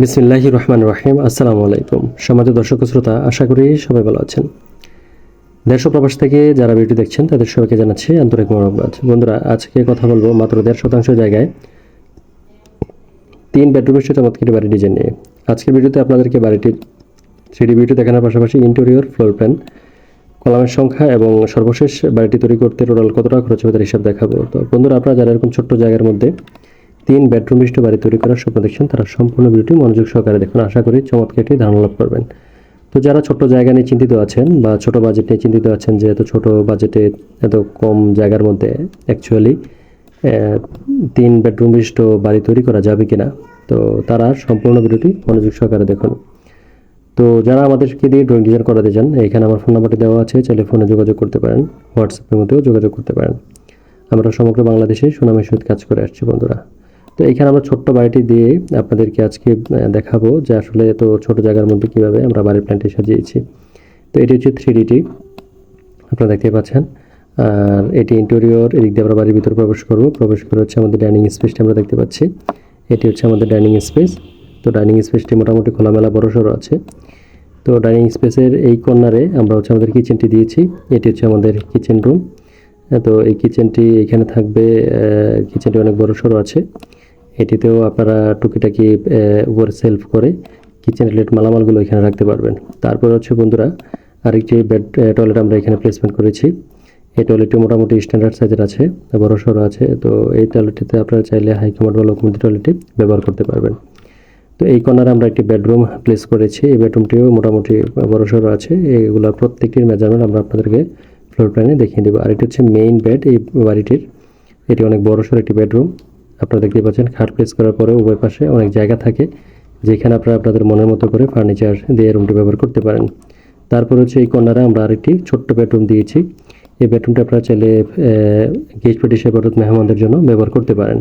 বিসমিল্লাহি রহমান রহিম। আসসালামু আলাইকুম। সমাজ দর্শক শ্রোতা, আশা করি সবাই ভালো আছেন। ও প্রবাস থেকে যারা ভিডিও দেখছেন, তাদের সবাইকে জানাচ্ছি আন্তরিক মোরকবাদ বন্ধুরা, আজকে কথা বলব মাত্র দেড় শতাংশ জায়গায় তিন বেডরুমের সাথে চমৎকারী বাড়ি ডিজাইন নিয়ে। আজকের ভিডিওতে আপনাদেরকে বাড়িটির থ্রি ডি ভিডিও দেখানোর পাশাপাশি ইন্টেরিয়র ফ্লোর প্ল্যান কলামের সংখ্যা এবং সর্বশেষ বাড়িটি তৈরি করতে টোটাল কত টাকা খরচ হবে তার হিসাব দেখাবো। তো বন্ধুরা, আপনারা যারা এরকম ছোট্ট জায়গার মধ্যে তিন বেডরুম বিশিষ্ট বাড়ি তৈরি করার স্বপ্ন দেখছেন তারা সম্পূর্ণ ভিডিওটি মনোযোগ সহকারে দেখুন। আশা করি চমৎকার একটি ধারণা লাভ করবেন। তো যারা ছোট জায়গা নিয়ে চিন্তিত আছেন বা ছোট বাজেট নিয়ে চিন্তিত আছেন যে এত ছোট বাজেটে এত কম জায়গার মধ্যে অ্যাকচুয়ালি তিন বেডরুম বিশিষ্ট বাড়ি তৈরি করা যাবে কিনা, তো তারা সম্পূর্ণ ভিডিওটি মনোযোগ সহকারে দেখুন। তো যারা আমাদেরকে দিয়ে ড্রয়িং ডিজাইন করাতে চান, এখানে আমার ফোন নাম্বারটি দেওয়া আছে চাইলে ফোনে যোগাযোগ করতে পারেন হোয়াটসঅ্যাপের মধ্যেও যোগাযোগ করতে পারেন। আমরা সমগ্র বাংলাদেশে সুনামের সহিত কাজ করে আসছি, বন্ধুরা। তো এখানে আমরা ছোট্ট বাড়িটি দিয়ে আপনাদেরকে আজকে দেখাবো যে আসলে এত ছোট জায়গার মধ্যে কীভাবে আমরা বাড়ির প্ল্যানটি সাজিয়েছি। তো এটি হচ্ছে থ্রি ডিটি আপনারা দেখতে পাচ্ছেন। আর এটি ইন্টেরিয়র, এদিক দিয়ে আমরা বাড়ির ভিতরে প্রবেশ করব। প্রবেশ করে হচ্ছে আমাদের ডাইনিং স্পেসটি আমরা দেখতে পাচ্ছি। এটি হচ্ছে আমাদের ডাইনিং স্পেস। তো ডাইনিং স্পেসটি মোটামুটি খোলামেলা বড় সড়ো আছে। তো ডাইনিং স্পেসের এই কর্নারে আমরা হচ্ছে আমাদের কিচেনটি দিয়েছি। এটি হচ্ছে আমাদের কিচেন রুম। তো এই কিচেনটি এখানে থাকবে কিচেনটি অনেক বড় সড়ো আছে। এটিতেও আপনারা টুকিটাকি উপরে সেলফ করে কিচেন রিলেট মালামালগুলো এখানে রাখতে পারবেন। তারপর হচ্ছে বন্ধুরা, আরেকটি বেড টয়লেট আমরা এখানে প্লেসমেন্ট করেছি। এই টয়লেটটি মোটামুটি স্ট্যান্ডার্ড সাইজের আছে, বড় সড়ো আছে, তো এই টয়লেটটিতে আপনারা চাইলে হাই কমান্ড বা লোকমন্ত্রী টয়লেটটি ব্যবহার করতে পারবেন। তো এই কর্নারে আমরা একটি বেডরুম প্লেস করেছি। এই বেডরুমটিও মোটামুটি বড়সড় আছে। এইগুলোর প্রত্যেকটির মেজারমেন্ট আমরা আপনাদেরকে ফ্লোর প্ল্যানে দেখিয়ে দেবো। আর এটি হচ্ছে মেইন বেড এই বাড়িটির। এটি অনেক বড়সড় একটি বেডরুম আপনারা দেখতে পাচ্ছেন, খাট প্লেস করার পরে উভয় পাশে অনেক জায়গা থাকে, যেখানে আপনারা আপনাদের মনের মতো করে ফার্নিচার দিয়ে রুমটি ব্যবহার করতে পারেন। তারপর হচ্ছে এই কর্নারে আমরা আরেকটি ছোট্ট বেডরুম দিয়েছি। এই বেডরুমটা আপনারা চাইলে গেস্ট পেটি সেবারত মেহমানদের জন্য ব্যবহার করতে পারেন।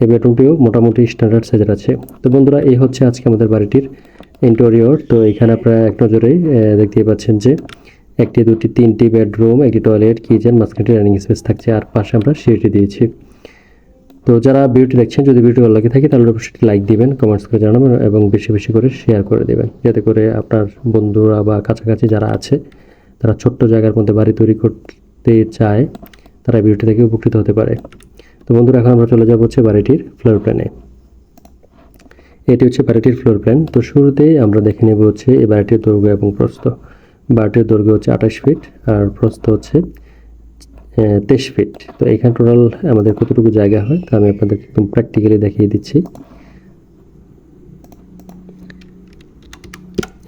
এই বেডরুমটিও মোটামুটি স্ট্যান্ডার্ড সাইজের আছে। তো বন্ধুরা, এই হচ্ছে আজকে আমাদের বাড়িটির ইন্টেরিয়র তো এখানে আপনারা এক নজরেই দেখতে পাচ্ছেন যে একটি, দুটি, তিনটি বেডরুম একটি টয়লেট কিচেন মাঝখানটি রানিং স্পেস থাকছে। আর পাশে আমরা সিঁড়িটি দিয়েছি। তো যারা ভিডিওটি দেখছেন, যদি ভিডিও ভালো লাগে থাকে, তাহলে অবশ্যই লাইক দিবেন কমেন্টস করে জানাবেন এবং বেশি বেশি করে শেয়ার করে দেবেন। যাতে করে আপনার বন্ধুরা বা কাছাকাছি যারা আছে, তারা ছোট্ট জায়গার মধ্যে বাড়ি তৈরি করতে চায়, তারা ভিডিওটি থেকে উপকৃত হতে পারে। তো বন্ধুরা, এখন আমরা চলে যাব হচ্ছে বাড়িটির ফ্লোর প্ল্যানে এটি হচ্ছে বাড়িটির ফ্লোর প্ল্যান তো শুরুতেই আমরা দেখে নেব হচ্ছে এই বাড়িটির দৈর্ঘ্য এবং প্রস্থ। বাড়িটির দৈর্ঘ্য হচ্ছে আঠাশ ফিট আর প্রস্থ হচ্ছে তেইশ ফিট তো এখানে টোটাল আমাদের কতটুকু জায়গা হয়, তা আমি আপনাদেরকে একদম প্র্যাকটিক্যালি দেখিয়ে দিচ্ছি।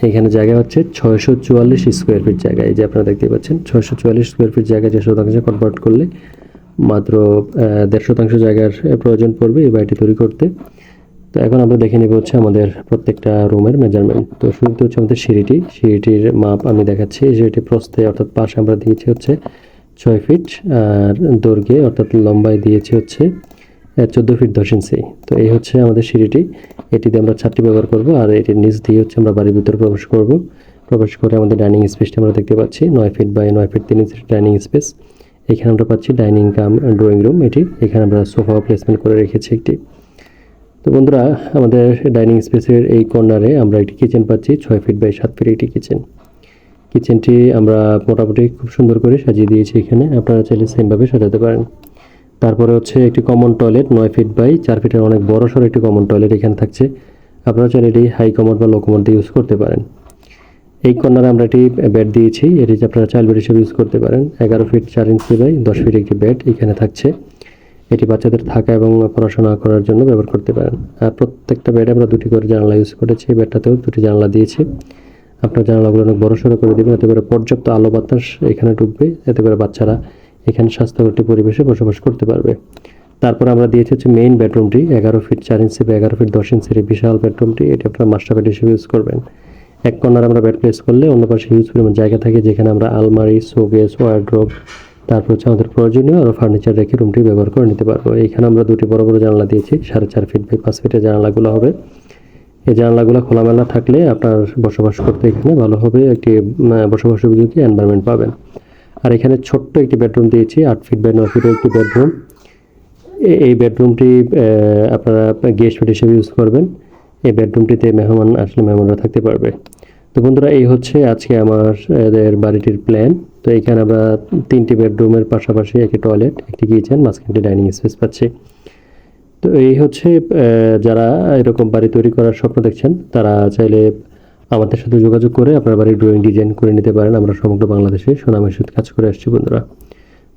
এখানে জায়গা হচ্ছে ছয়শো চুয়াল্লিশ স্কোয়ার ফিট জায়গা। এই যে আপনারা দেখতে পাচ্ছেন, ছয়শো চুয়াল্লিশ স্কোয়ার ফিট জায়গা যে শতাংশে কনভার্ট করলে মাত্র দেড় শতাংশ জায়গার প্রয়োজন পড়বে এই বাড়িটি তৈরি করতে। তো এখন আমরা দেখে নেব হচ্ছে আমাদের প্রত্যেকটা রুমের মেজারমেন্ট তো শুরুতে হচ্ছে আমাদের সিঁড়িটি। সিঁড়িটির মাপ আমি দেখাচ্ছি। সিঁড়িটি প্রস্থে অর্থাৎ পাশে আমরা দিয়েছি হচ্ছে ছয় ফিট আর দৈর্ঘ্যে অর্থাৎ লম্বায় দিয়েছি হচ্ছে চোদ্দ ফিট দশ ইঞ্চি তো এই হচ্ছে আমাদের সিঁড়িটি। এটিতে আমরা ছাদটি ব্যবহার করব, আর এটির নিচ দিয়ে হচ্ছে আমরা বাড়ির ভিতরে প্রবেশ করব। প্রবেশ করে আমাদের ডাইনিং স্পেসটি আমরা দেখতে পাচ্ছি, নয় ফিট বাই নয় ফিট তিন ইঞ্চি ডাইনিং স্পেস এখানে আমরা পাচ্ছি ডাইনিং কাম ড্রয়িং রুম এটি। এখানে আমরা সোফা প্লেসমেন্ট করে রেখেছি একটি। তো বন্ধুরা, আমাদের ডাইনিং স্পেসের এই কর্নারে আমরা একটি কিচেন পাচ্ছি, ছয় ফিট বাই সাত ফিট একটি কিচেন কিচেনটি আমরা মোটামুটি খুব সুন্দর করে সাজিয়ে দিয়েছি এখানে। আপনারা চাইলে সেমভাবে সাজাতে পারেন। তারপরে হচ্ছে একটি কমন টয়লেট নয় ফিট বাই চার ফিটের অনেক বড় সড়ো একটি কমন টয়লেট এখানে থাকছে। আপনারা চাইলে এটি হাই কমোড বা লো কমোড দিয়ে ইউজ করতে পারেন। এই কর্নারে আমরা একটি বেড দিয়েছি। এটি আপনারা চাইল্ড বেড হিসেবে ইউজ করতে পারেন। এগারো ফিট চার ইঞ্চি বাই দশ ফিট একটি বেড এখানে থাকছে। এটি বাচ্চাদের থাকা এবং পড়াশোনা করার জন্য ব্যবহার করতে পারেন। আর প্রত্যেকটা বেডে আমরা দুটি করে জানালা ইউজ করেছি। বেডটাতেও দুটি জানলা দিয়েছি। আপনার জানালাগুলো অনেক বড় সড়ো করে দেবেন, এতে করে পর্যাপ্ত আলো বাতাস এখানে ঢুকবে, এতে করে বাচ্চারা এখানে স্বাস্থ্যকর একটি পরিবেশে বসবাস করতে পারবে। তারপর আমরা দিয়েছি হচ্ছে মেইন বেডরুমটি এগারো ফিট চার ইঞ্চি বা এগারো ফিট দশ ইঞ্চির বিশাল বেডরুমটি এটি আপনার মাস্টার বেড হিসেবে ইউজ করবেন। এক কর্নার আমরা বেড প্লেস করলে অন্য পাশে হিউজ পরিমাণ জায়গা থাকে, যেখানে আমরা আলমারি শোকেস ওয়ার্ড্রোব তারপর হচ্ছে আমাদের প্রয়োজনীয় আরও ফার্নিচার রেখে রুমটি ব্যবহার করে নিতে পারব। এখানে আমরা দুটি বড় বড় জানালা দিয়েছি, সাড়ে চার ফিট বাই পাঁচ ফিটের জানালাগুলো হবে। এই জানালাগুলো খোলামেলা থাকলে আপনার বসবাস করতে এখানে ভালো হবে, একটি বসবাস উপযোগী এনভায়রনমেন্ট পাবেন। আর এখানে ছোট্ট একটি বেডরুম দিয়েছি, আট ফিট বাই নয় ফিটের একটি বেডরুম এই বেডরুমটি আপনারা গেস্ট বেড হিসেবে ইউজ করবেন। এই বেডরুমটিতে মেহমান আসলে মেহমানরা থাকতে পারবে। তো বন্ধুরা, এই হচ্ছে আজকে আমার, এদের বাড়িটির প্ল্যান তো এখানে আমরা তিনটি বেডরুমের পাশাপাশি একটি টয়লেট একটি কিচেন মাঝখানটি ডাইনিং স্পেস পাচ্ছি। তো এই হচ্ছে যারা এরকম বাড়ি তৈরি করার স্বপ্ন দেখছেন, তারা চাইলে আমাদের সাথে যোগাযোগ করে আপনার বাড়ির ড্রয়িং ডিজাইন করে নিতে পারেন। আমরা সমগ্র বাংলাদেশে সুনামের সাথে কাজ করে আসছি, বন্ধুরা।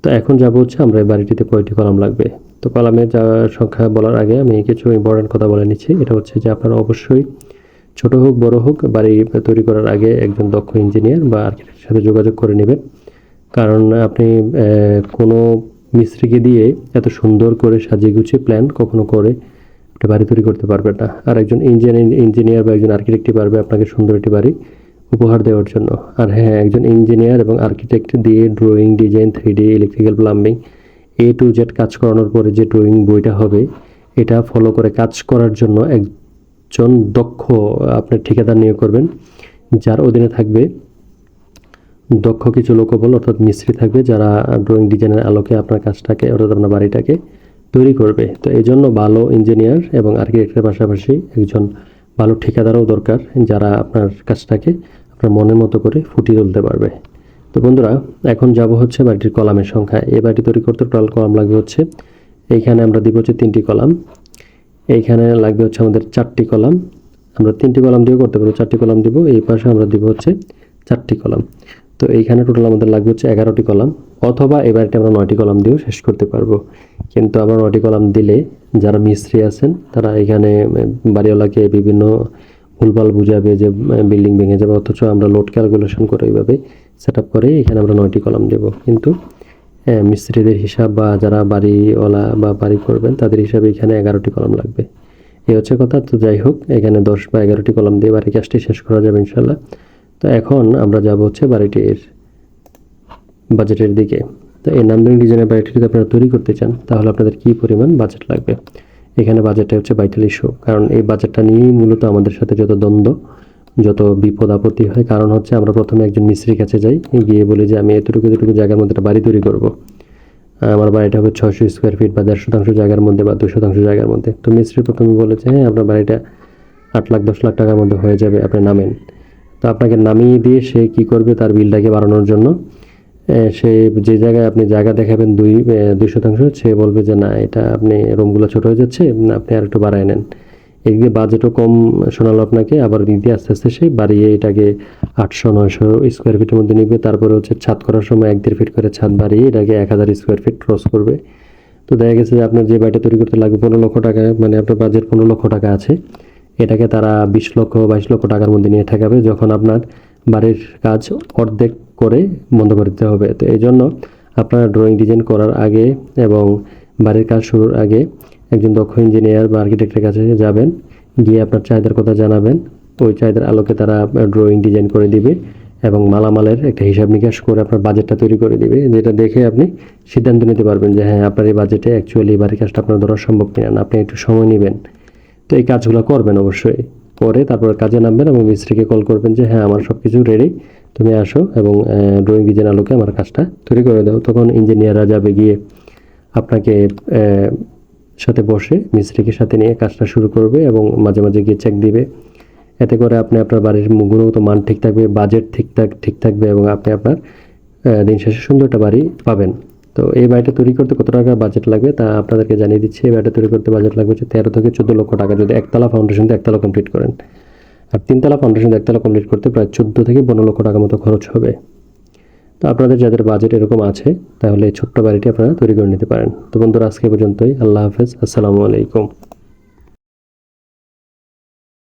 তো এখন যাব হচ্ছে, আমরা এই বাড়িটিতে কয়টি কলাম লাগবে? তো কলামের যা সংখ্যা বলার আগে আমি কিছু ইম্পর্টেন্ট কথা বলে নিচ্ছি। এটা হচ্ছে যে আপনারা অবশ্যই ছোট হোক, বড় হোক, বাড়ি তৈরি করার আগে একজন দক্ষ ইঞ্জিনিয়ার বা আর্কিটেক্টের সাথে যোগাযোগ করে নেবেন। কারণ আপনি কোনো মিস্ত্রিকে দিয়ে এত সুন্দর করে সাজিয়ে গুছিয়ে প্ল্যান কখনো করে একটা বাড়ি তৈরি করতে পারবেন না। আর একজন ইঞ্জিনিয়ার ইঞ্জিনিয়ার বা একজন আর্কিটেক্টই পারবে আপনাকে সুন্দর একটি বাড়ি উপহার দেওয়ার জন্য। আর হ্যাঁ একজন ইঞ্জিনিয়ার এবং আর্কিটেক্ট দিয়ে drawing design three D electrical plumbing A to Z কাজ করানোর পরে যে ড্রয়িং বইটা হবে, এটা ফলো করে কাজ করার জন্য একজন দক্ষ আপনার ঠিকাদার নিয়োগ করবেন, যার অধীনে থাকবে দক্ষ কিছু লোকবল অর্থাৎ মিস্ত্রি থাকবে যারা ড্রয়িং ডিজাইনের আলোকে আপনার কাজটাকে, অর্থাৎ আপনার বাড়িটাকে তৈরি করবে। তো এই জন্য ভালো ইঞ্জিনিয়ার এবং আর্কিটেক্টের পাশাপাশি একজন ভালো ঠিকাদারও দরকার যারা আপনার কাজটাকে আপনার মনের মতো করে ফুটিয়ে তুলতে পারবে। তো বন্ধুরা, এখন যাব হচ্ছে বাড়িটির কলামের সংখ্যা। এই বাড়িটি তৈরি করতে টোটাল কলাম লাগবে হচ্ছে, এইখানে আমরা দিব হচ্ছে তিনটি কলাম। এইখানে লাগবে হচ্ছে আমাদের চারটি কলাম। আমরা তিনটি কলাম দিয়েও করতে পারব, চারটি কলাম দিব, এই পাশে আমরা দিব হচ্ছে চারটি কলাম। তো এইখানে টোটাল আমাদের লাগবে হচ্ছে এগারোটি কলাম। অথবা এবারটি আমরা নয়টি কলাম দিয়েও শেষ করতে পারব। কিন্তু আমরা নয়টি কলাম দিলে যারা মিস্ত্রি আছেন, তারা এখানে বাড়িওয়ালাকে বিভিন্ন ভুলভাল বুঝাবে যে বিল্ডিং ভেঙে যাবে, অথচ আমরা লোড ক্যালকুলেশন করে এইভাবে সেট আপ করে এখানে আমরা নয়টি কলাম দেব। কিন্তু মিস্ত্রিদের হিসাব বা যারা বাড়িওয়ালা বা বাড়ি করবেন, তাদের হিসাবে এখানে এগারোটি কলাম লাগবে। এই হচ্ছে কথা। তো যাই হোক, এখানে দশ বা এগারোটি কলাম দিয়ে বাড়ি কাজটি শেষ করা যাবে ইনশাল্লাহ তো এখন আমরা যাব হচ্ছে বাড়িটির বাজেটের দিকে। তো এই নান্দনিক ডিজাইনের বাড়িটি যদি আপনারা তৈরি করতে চান, তাহলে আপনাদের কী পরিমাণ বাজেট লাগবে? এখানে বাজেটটা হচ্ছে বাইতাল্লিশশো কারণ এই বাজেটটা নিয়েই মূলত আমাদের সাথে যত দ্বন্দ্ব, যত বিপদ আপত্তি হয়, কারণ হচ্ছে আমরা প্রথমে একজন মিস্ত্রির কাছে যাই, গিয়ে বলি যে, আমি এতটুকু এতটুকু জায়গার মধ্যে একটা বাড়ি তৈরি করব। আমার বাড়িটা হবে ছশো স্কোয়ার ফিট বা দেড় শতাংশ জায়গার মধ্যে বা দু শতাংশ জায়গার মধ্যে। তো মিস্ত্রি প্রথমে বলেছে হ্যাঁ আপনার বাড়িটা আট লাখ, দশ লাখ টাকার মধ্যে হয়ে যাবে, আপনি নামেন। তো আপনাকে নামিয়ে দিয়ে সে কি করবে তার বিলটাকে বাড়ানোর জন্য সে যে জায়গায় আপনি জায়গা দেখাবেন দুই দুই শতাংশ, সে বলবে যে না, এটা আপনি রুমগুলো ছোট হয়ে যাচ্ছে আপনি আর একটু বাড়ায় নেন। এদিকে বাজেটও কম শোনালো আপনাকে, আবার দিক দিয়ে আস্তে আস্তে সে বাড়িয়ে এটাকে আটশো, নয়শো স্কোয়ার ফিটের মধ্যে নিবে। তারপরে হচ্ছে ছাদ করার সময় এক দেড় ফিট করে ছাদ বাড়িয়ে এটাকে এক হাজার স্কোয়ার ফিট ক্রস করবে। তো দেখা গেছে যে আপনার যে বাড়িটা তৈরি করতে লাগবে পনেরো লক্ষ টাকা মানে আপনার বাজেট পনেরো লক্ষ টাকা আছে। এটাকে তারা বিশ লক্ষ বাইশ লক্ষ টাকার মধ্যে নিয়ে ঠেকাবে যখন আপনার বাড়ির কাজ অর্ধেক করে বন্ধ করে দিতে হবে। তো এই জন্য আপনারা ড্রয়িং ডিজাইন করার আগে এবং বাড়ির কাজ শুরুর আগে একজন দক্ষ ইঞ্জিনিয়ার বা আর্কিটেক্টের কাছে যাবেন, গিয়ে আপনার চাহিদার কথা জানাবেন। ওই চাহিদার আলোকে তারা ড্রয়িং ডিজাইন করে দিবে এবং মালামালের একটা হিসাব নিকাশ করে আপনার বাজেটটা তৈরি করে দিবে। যেটা দেখে আপনি সিদ্ধান্ত নিতে পারবেন যে হ্যাঁ আপনার এই বাজেটে অ্যাকচুয়ালি বাড়ির কাজটা আপনার ধরা সম্ভব কিনা না। আপনি একটু সময় নেবেন। তো এই কাজগুলো করবেন অবশ্যই। পরে তারপর কাজে নামবেন এবং মিস্ত্রিকে কল করবেন যে হ্যাঁ আমার সব কিছু রেডি তুমি আসো এবং ড্রয়িং ডিজাইন আলোকে আমার কাজটা তৈরি করে দাও। তখন ইঞ্জিনিয়াররা যাবে গিয়ে আপনাকে সাথে বসে মিস্ত্রিকে সাথে নিয়ে কাজটা শুরু করবে এবং মাঝে মাঝে গিয়ে চেক দিবে। এতে করে আপনি আপনার বাড়ির গুণগত মান ঠিক থাকবে বাজেট ঠিকঠাক ঠিক থাকবে এবং আপনি আপনার দিন শেষে সুন্দর একটা বাড়ি পাবেন। তো এই বাড়িটা তৈরি করতে কত টাকা বাজেট লাগবে তা আপনাদেরকে জানিয়ে দিচ্ছি। এই বাড়িটা তৈরি করতে বাজেট লাগবে হচ্ছে তেরো থেকে চোদ্দ লক্ষ টাকা। যদি একতলা ফাউন্ডেশন দিয়ে একতলা কমপ্লিট করেন। আর তিনতলা ফাউন্ডেশন একতলা কমপ্লিট করতে প্রায় চোদ্দ থেকে পনেরো লক্ষ টাকার মতো খরচ হবে। তো আপনাদের যাদের বাজেট এরকম আছে, তাহলে এই ছোট্ট বাড়িটি আপনারা তৈরি করে নিতে পারেন। তো বন্ধুরা, আজকে পর্যন্তই। আল্লাহ হাফেজ। আসসালামু আলাইকুম।